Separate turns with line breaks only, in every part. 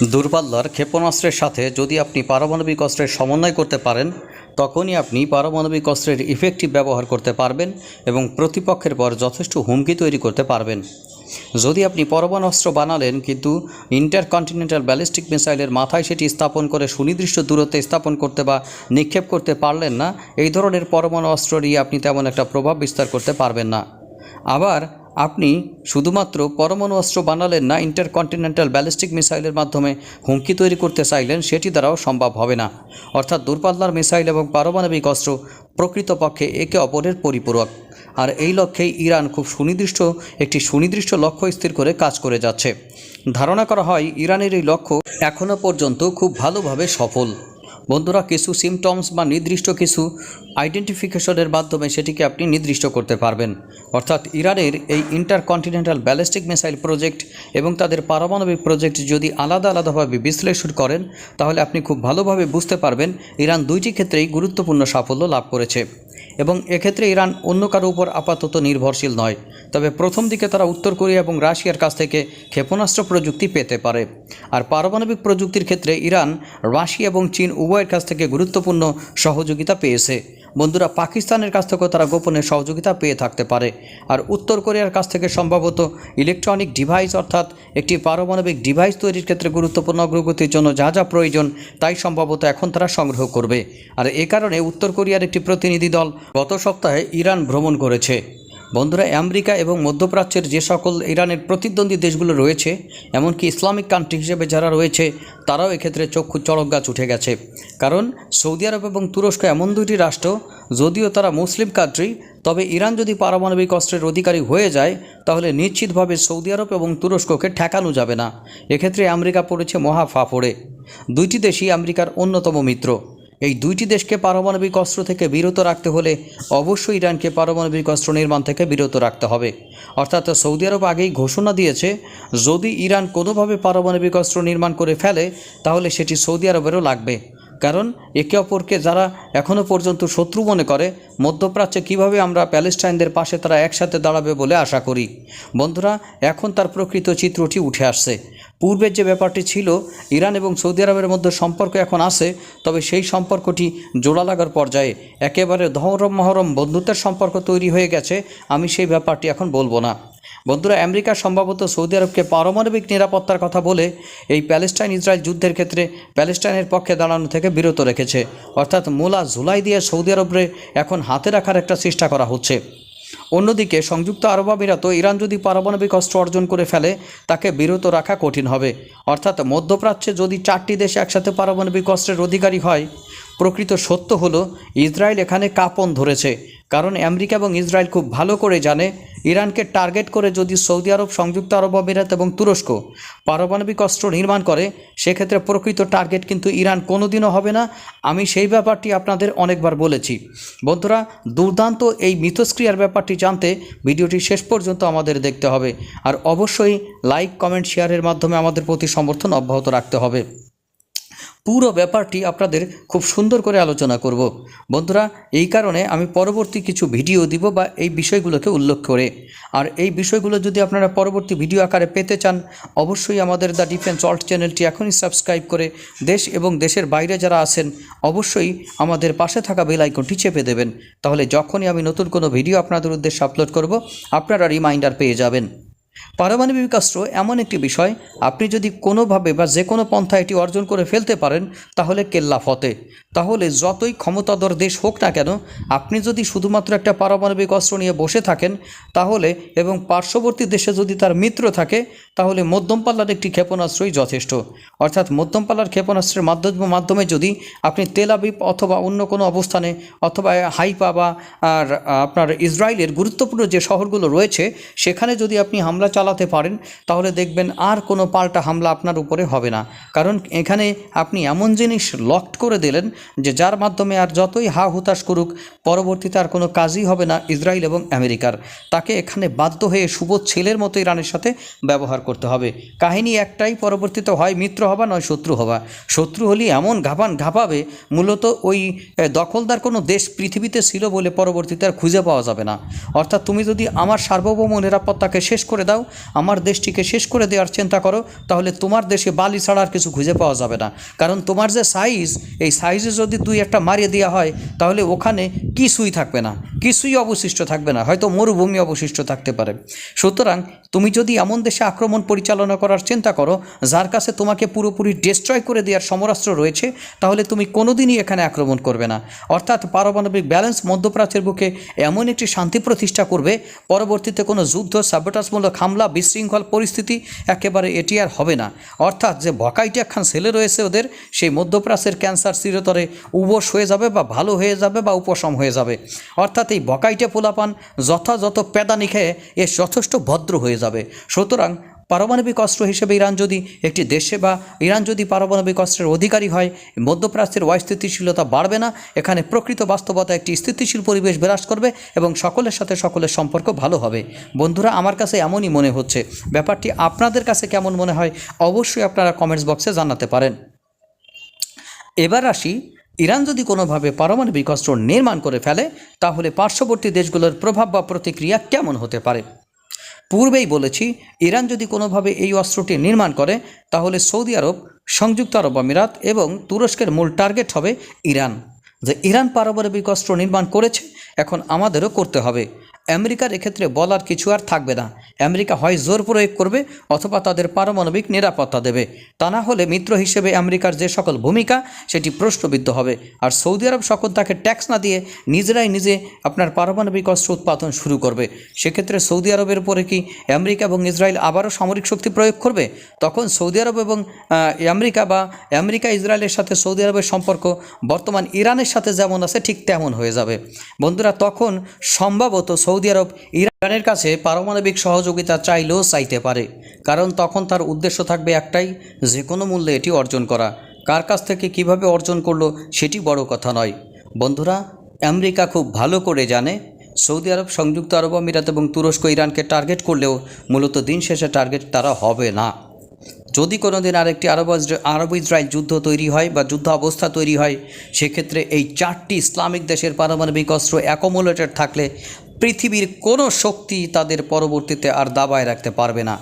দূরপাল্লার ক্ষেপণাস্ত্রের সাথে যদি আপনি পারমাণবিক অস্ত্রের সমন্বয় করতে পারেন, তখনই আপনি পারমাণবিক অস্ত্রের ইফেক্টিভ ব্যবহার করতে পারবেন এবং প্রতিপক্ষের পর যথেষ্ট হুমকি তৈরি করতে পারবেন। যদি আপনি পরমাণু অস্ত্র বানালেন, কিন্তু ইন্টারকন্টিনেন্টাল ব্যালিস্টিক মিসাইলের মাথায় সেটি স্থাপন করে সুনির্দিষ্ট দূরত্বে স্থাপন করতে বা নিক্ষেপ করতে পারলেন না, এই ধরনের পরমাণু অস্ত্র নিয়ে আপনি তেমন একটা প্রভাব বিস্তার করতে পারবেন না। আবার আপনি শুধুমাত্র পরমাণু অস্ত্র বানালেন না ইন্টারকন্টিনেন্টাল ব্যালিস্টিক মিসাইলের মাধ্যমে হুমকি তৈরি করতে চাইলেন, সেটি দ্বারাও সম্ভব হবে না। অর্থাৎ দূরপাল্লার মিসাইল এবং পারমাণবিক অস্ত্র প্রকৃতপক্ষে একে অপরের পরিপূরক। আর এই লক্ষ্যেই ইরান খুব সুনির্দিষ্ট, একটি সুনির্দিষ্ট লক্ষ্য স্থির করে কাজ করে যাচ্ছে। ধারণা করা হয়, ইরানের এই লক্ষ্য এখনও পর্যন্ত খুব ভালোভাবে সফল। বন্ধুরা, কিছু সিমটমস বা নির্দিষ্ট কিছু আইডেন্টিফিকেশনের মাধ্যমে সেটিকে আপনি নির্দিষ্ট করতে পারবেন। অর্থাৎ ইরানের এই ইন্টারকন্টিনেন্টাল ব্যালিস্টিক মিসাইল প্রজেক্ট এবং তাদের পারমাণবিক প্রজেক্ট যদি আলাদা আলাদাভাবে বিশ্লেষণ করেন, তাহলে আপনি খুব ভালোভাবে বুঝতে পারবেন ইরান দুইটি ক্ষেত্রেই গুরুত্বপূর্ণ সাফল্য লাভ করেছে। এবং এক্ষেত্রে ইরান অন্য কারও উপর আপাতত নির্ভরশীল নয়। তবে প্রথম দিকে তারা উত্তর কোরিয়া এবং রাশিয়ার কাছ থেকে ক্ষেপণাস্ত্র প্রযুক্তি পেতে পারে। আর পারমাণবিক প্রযুক্তির ক্ষেত্রে ইরান, রাশিয়া এবং চীন উভয়ের কাছ থেকে গুরুত্বপূর্ণ সহযোগিতা পেয়েছে। বন্ধুরা, পাকিস্তানের কাছ থেকেও তারা গোপনে সহযোগিতা পেয়ে থাকতে পারে। আর উত্তর কোরিয়ার কাছ থেকে সম্ভবত ইলেকট্রনিক ডিভাইস অর্থাৎ একটি পারমাণবিক ডিভাইস তৈরির ক্ষেত্রে গুরুত্বপূর্ণ অগ্রগতির জন্য যা যা প্রয়োজন তাই সম্ভবত এখন তারা সংগ্রহ করবে। আর এ কারণে উত্তর কোরিয়ার একটি প্রতিনিধি দল গত সপ্তাহে ইরান ভ্রমণ করেছে। বন্ধুরা, আমেরিকা এবং মধ্যপ্রাচ্যের যে সকল ইরানের প্রতিদ্বন্দ্বী দেশগুলো রয়েছে, এমনকি ইসলামিক কান্ট্রি হিসেবে যারা রয়েছে, তারাও এক্ষেত্রে চক্ষু চড়ক গাছ উঠে গেছে। কারণ সৌদি আরব এবং তুরস্ক এমন দুটি রাষ্ট্র, যদিও তারা মুসলিম কান্ট্রি তবে ইরান যদি পারমাণবিক অস্ত্রের অধিকারী হয়ে যায়, তাহলে নিশ্চিতভাবে সৌদি আরব এবং তুরস্ককে ঠেকানো যাবে না। এক্ষেত্রে আমেরিকা পড়েছে মহা ফাফড়ে। দুইটি দেশই আমেরিকার অন্যতম মিত্র। এই দুইটি দেশকে পারমাণবিক অস্ত্র থেকে বিরত রাখতে হলে অবশ্যই ইরানকে পারমাণবিক অস্ত্র নির্মাণ থেকে বিরত রাখতে হবে। অর্থাৎ সৌদি আরব আগেই ঘোষণা দিয়েছে, যদি ইরান কোনোভাবে পারমাণবিক অস্ত্র নির্মাণ করে ফেলে, তাহলে সেটি সৌদি আরবেরও লাগবে। কারণ একে অপরকে যারা এখনও পর্যন্ত শত্রু মনে করে, মধ্যপ্রাচ্যে কীভাবে আমরা প্যালেস্টাইনদের পাশে তারা একসাথে দাঁড়াবে বলে আশা করি। বন্ধুরা, এখন তার প্রকৃত চিত্রটি উঠে আসছে। পূর্বের যে ব্যাপারটি ছিল, ইরান এবং সৌদি আরবের মধ্যে সম্পর্ক এখন আছে, তবে সেই সম্পর্কটি জোড়া লাগার পর্যায়ে একেবারে ধরম মহরম বন্ধুত্বের সম্পর্ক তৈরি হয়ে গেছে, আমি সেই ব্যাপারটি এখন বলব না। বন্ধুরা, আমেরিকা সম্ভবত সৌদি আরবকে পারমাণবিক নিরাপত্তার কথা বলে এই প্যালেস্টাইন ইসরায়েল যুদ্ধের ক্ষেত্রে প্যালেস্টাইনের পক্ষে দাঁড়ানো থেকে বিরত রেখেছে। অর্থাৎ মোলা ঝুলাই দিয়ে সৌদি আরবরে এখন হাতে রাখার একটা চেষ্টা করা হচ্ছে। অন্যদিকে, সংযুক্ত আরব আমিরাত ইরান যদি পারমাণবিক অস্ত্র অর্জন করে ফেলে, তাকে বিরত রাখা কঠিন হবে। অর্থাৎ মধ্যপ্রাচ্যে যদি চারটি দেশ একসাথে পারমাণবিক অস্ত্রের অধিকারী হয়, প্রকৃত সত্য হলো, ইসরায়েল এখানে কাপন ধরেছে। কারণ আমেরিকা এবং ইসরায়েল খুব ভালো করে জানে ইরানকে টার্গেট করে যদি সৌদি আরব, সংযুক্ত আরব আমিরাত এবং তুরস্ক পারমাণবিক অস্ত্র নির্মাণ করে, সেক্ষেত্রে প্রকৃত টার্গেট কিন্তু ইরান কোনোদিনও হবে না। আমি সেই ব্যাপারটি আপনাদের অনেকবার বলেছি। বন্ধুরা, দুর্দান্ত এই মিথস্ক্রিয়ার ব্যাপারটি জানতে ভিডিওটি শেষ পর্যন্ত আমাদের দেখতে হবে। আর অবশ্যই লাইক, কমেন্ট, শেয়ারের মাধ্যমে আমাদের প্রতি সমর্থন অব্যাহত রাখতে হবে। পুরো ব্যাপারটি আপনাদের খুব সুন্দর করে আলোচনা করব। বন্ধুরা, এই কারণে আমি পরবর্তী কিছু ভিডিও দিব বা এই বিষয়গুলোকে উল্লেখ করে। আর এই বিষয়গুলো যদি আপনারা পরবর্তী ভিডিও আকারে পেতে চান, অবশ্যই আমাদের দ্য ডিফেন্স অল্ট চ্যানেলটি এখনই সাবস্ক্রাইব করে দেশ এবং দেশের বাইরে যারা আছেন, অবশ্যই আমাদের পাশে থাকা বেল আইকনটি চেপে দেবেন। তাহলে যখনই আমি নতুন কোনো ভিডিও আপনাদের উদ্দেশ্যে আপলোড করব, আপনারা রিমাইন্ডার পেয়ে যাবেন। পারমাণবিক অস্ত্র এমন একটি বিষয়, আপনি যদি কোনোভাবে বা যে কোনো পন্থা এটি অর্জন করে ফেলতে পারেন, তাহলে কেল্লা ফতে তাহলে যতই ক্ষমতাধর দেশ হোক না কেন, আপনি যদি শুধুমাত্র একটা পারমাণবিক অস্ত্র নিয়ে বসে থাকেন, তাহলে এবং পার্শ্ববর্তী দেশে যদি তার মিত্র থাকে, তাহলে মধ্যম পাল্লার একটি ক্ষেপণাস্ত্রই যথেষ্ট। অর্থাৎ মধ্যম পাল্লার ক্ষেপণাস্ত্রের মাধ্যমে মাধ্যমে যদি আপনি তেল আবিব অথবা অন্য কোনো অবস্থানে অথবা হাইপা বা, আর আপনার ইসরায়েলের গুরুত্বপূর্ণ যে শহরগুলো রয়েছে, সেখানে যদি আপনি হামলা চালাতে পারেন, তাহলে দেখবেন আর কোনো পাল্টা হামলা আপনার উপরে হবে না। কারণ এখানে আপনি এমন জিনিস লকড করে দিলেন যে যার মাধ্যমে আর যতই হা হুতাশ করুক, পরবর্তীতে আর কোনো কাজই হবে না ইসরায়েল এবং আমেরিকার। তাকে এখানে বাধ্য হয়ে শুভ ছেলের মতো ইরানের সাথে ব্যবহার করতে হবে। কাহিনী একটাই পরবর্তীতে হয়, মিত্র হবা নয় শত্রু হবা। শত্রু হলে এমন ঘাপান ঘাপাবে, মূলত ওই দখলদার কোনো দেশ পৃথিবীতে ছিল বলে পরবর্তীতে আর খুঁজে পাওয়া যাবে না। অর্থাৎ তুমি যদি আমার সার্বভৌম নিরাপত্তাকে শেষ করে দাও, আমার দেশটিকে শেষ করে দেওয়ার চিন্তা করো, তাহলে তোমার দেশে বালি ছাড়া আর কিছু খুঁজে পাওয়া যাবে না। কারণ তোমার যে সাইজ, এই সাইজে যদি দুই একটা মারিয়ে দেওয়া হয়, তাহলে ওখানে কিছুই থাকবে না। কিছুই অবশিষ্ট থাকবে না। হয়তো মরুভূমি অবশিষ্ট থাকতে পারে। সুতরাং তুমি যদি এমন দেশে আক্রমণ পরিচালনা করার চিন্তা করো, যার কাছে তোমাকে পুরোপুরি ডিস্ট্রয় করে দেওয়ার সমরাস্ত্র রয়েছে, তাহলে তুমি কোনোদিনই এখানে আক্রমণ করবে না। অর্থাৎ পারমাণবিক ব্যালেন্স মধ্যপ্রাচ্যের বুকে এমন একটি শান্তি প্রতিষ্ঠা করবে, পরবর্তীতে কোনো যুদ্ধ সাবটাসমূলক হামলা, বিশৃঙ্খল পরিস্থিতি একেবারে এটি আর হবে না। অর্থাৎ যে ভকাইটি একখান ছেলে রয়েছে ওদের, সেই মধ্যপ্রাচ্যের ক্যান্সার চিরতরে উবশ হয়ে যাবে বা ভালো হয়ে যাবে বা উপশম হয়ে যাবে। অর্থাৎ এই বকাইটে পোলাপান যথাযথ পেদানি খেয়ে এ যথেষ্ট ভদ্র হয়ে যাবে। সুতরাং পারমাণবিক অস্ত্র হিসেবে ইরান যদি একটি দেশে বা ইরান যদি পারমাণবিক অস্ত্রের অধিকারী হয়, মধ্যপ্রাচ্যের অস্থিতিশীলতা বাড়বে না। এখানে প্রকৃত বাস্তবতা একটি স্থিতিশীল পরিবেশ বিরাজ করবে এবং সকলের সাথে সকলের সম্পর্ক ভালো হবে। বন্ধুরা, আমার কাছে এমনই মনে হচ্ছে। ব্যাপারটি আপনাদের কাছে কেমন মনে হয় অবশ্যই আপনারা কমেন্টস বক্সে জানাতে পারেন। এবার আসি, ইরান যদি কোনোভাবে পারমাণবিক অস্ত্র নির্মাণ করে ফেলে, তাহলে পার্শ্ববর্তী দেশগুলোর প্রভাব বা প্রতিক্রিয়া কেমন হতে পারে? পূর্বেই বলেছি, ইরান যদি কোনোভাবে এই অস্ত্রটি নির্মাণ করে, তাহলে সৌদি আরব, সংযুক্ত আরব আমিরাত এবং তুরস্কের মূল টার্গেট হবে ইরান। যে ইরান পারমাণবিক অস্ত্র নির্মাণ করেছে, এখন আমাদেরও করতে হবে। আমেরিকার এক্ষেত্রে বলার কিছু আর থাকবে না। আমেরিকা হয় জোর প্রয়োগ করবে অথবা তাদের পারমাণবিক নিরাপত্তা দেবে। তা না হলে মিত্র হিসেবে আমেরিকার যে সকল ভূমিকা, সেটি প্রশ্নবিদ্ধ হবে। আর সৌদি আরব সকল তাকে ট্যাক্স না দিয়ে নিজেরাই নিজে আপনার পারমাণবিক অস্ত্র উৎপাদন শুরু করবে। সেক্ষেত্রে সৌদি আরবের উপরে কি আমেরিকা এবং ইসরায়েল আবারও সামরিক শক্তি প্রয়োগ করবে? তখন সৌদি আরব এবং আমেরিকা বা আমেরিকা, ইসরায়েলের সাথে সৌদি আরবের সম্পর্ক বর্তমান ইরানের সাথে যেমন আছে, ঠিক তেমন হয়ে যাবে। বন্ধুরা, তখন সম্ভবত সৌদি আরব, ইরানের কাছে পারমাণবিক সহযোগিতা চাইলেও চাইতে পারে। কারণ তখন তার উদ্দেশ্য থাকবে একটাই, যে কোনো মূল্যে এটি অর্জন করা। কার কাছ থেকে কীভাবে অর্জন করল সেটি বড় কথা নয়। বন্ধুরা, আমেরিকা খুব ভালো করে জানে, সৌদি আরব, সংযুক্ত আরব আমিরাত এবং তুরস্ক, ইরানকে টার্গেট করলেও মূলত দিন শেষে টার্গেট তারা হবে না। যদি কোনো দিন আরেকটি আরব আরব ইসরায়েল যুদ্ধ তৈরি হয় বা যুদ্ধ অবস্থা তৈরি হয়, সেক্ষেত্রে এই চারটি ইসলামিক দেশের পারমাণবিক অস্ত্র অ্যাকোমোলেটেড থাকলে পৃথিবীর কোনো শক্তি তাদের পরবর্তীতে আর দাবায় রাখতে পারবে না।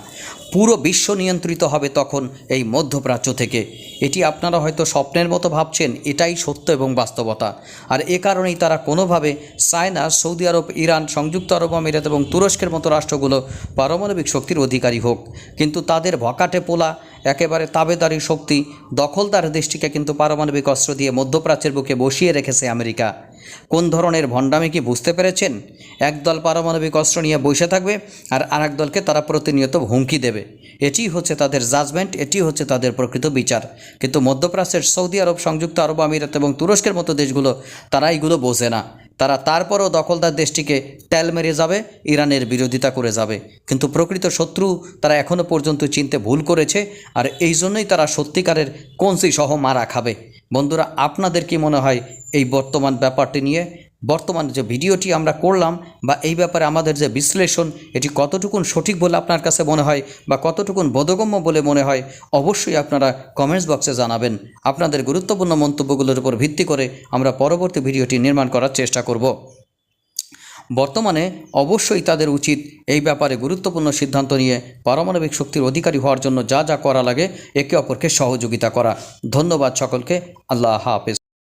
পুরো বিশ্ব নিয়ন্ত্রিত হবে তখন এই মধ্যপ্রাচ্য থেকে। এটি আপনারা হয়তো স্বপ্নের মতো ভাবছেন, এটাই সত্য এবং বাস্তবতা। আর এ কারণেই তারা কোনোভাবে চায় না সৌদি আরব, ইরান, সংযুক্ত আরব আমিরাত এবং তুরস্কের মতো রাষ্ট্রগুলো পারমাণবিক শক্তির অধিকারী হোক। কিন্তু তাদের ভকাটে পোলা, একেবারে তাবেদারি শক্তি, দখলদার দেশটিকে কিন্তু পারমাণবিক অস্ত্র দিয়ে মধ্যপ্রাচ্যের বুকে বসিয়ে রেখেছে আমেরিকা। কোন ধরনের ভণ্ডামি কি বুঝতে পেরেছেন? একদল পারমাণবিক অস্ত্র নিয়ে বসে থাকবে আর আরেক দলকে তারা প্রতিনিয়ত হুমকি দেবে। এটি হচ্ছে তাদের জাজমেন্ট এটি হচ্ছে তাদের প্রকৃত বিচার। কিন্তু মধ্যপ্রাচ্যের সৌদি আরব, সংযুক্ত আরব আমিরাত এবং তুরস্কের মতো দেশগুলো, তারা এইগুলো বোঝে না। তারা তারপরও দখলদার দেশটিকে তেল মেরে যাবে, ইরানের বিরোধিতা করে যাবে। কিন্তু প্রকৃত শত্রু তারা এখনও পর্যন্ত চিনতে ভুল করেছে, আর এই জন্যই তারা সত্যিকারের কনসি সহ মারা খাবে। বন্ধুরা, আপনাদের কি মনে হয় এই বর্তমান ব্যাপারটি নিয়ে? বর্তমান যে ভিডিওটি আমরা করলাম বা এই ব্যাপারে আমাদের যে বিশ্লেষণ, এটি কতটুকুন সঠিক বলে আপনার কাছে মনে হয় বা কতটুকুন বোধগম্য বলে মনে হয়, অবশ্যই আপনারা কমেন্টস বক্সে জানাবেন। আপনাদের গুরুত্বপূর্ণ মন্তব্যগুলোর উপর ভিত্তি করে আমরা পরবর্তী ভিডিওটি নির্মাণ করার চেষ্টা করব। বর্তমানে অবশ্যই তাদের উচিত এই ব্যাপারে গুরুত্বপূর্ণ সিদ্ধান্ত নিয়ে পারমাণবিক শক্তির অধিকারী হওয়ার জন্য যা যা করা লাগে একে অপরকে সহযোগিতা করা। ধন্যবাদ সকলকে। আল্লাহ হাফেজ।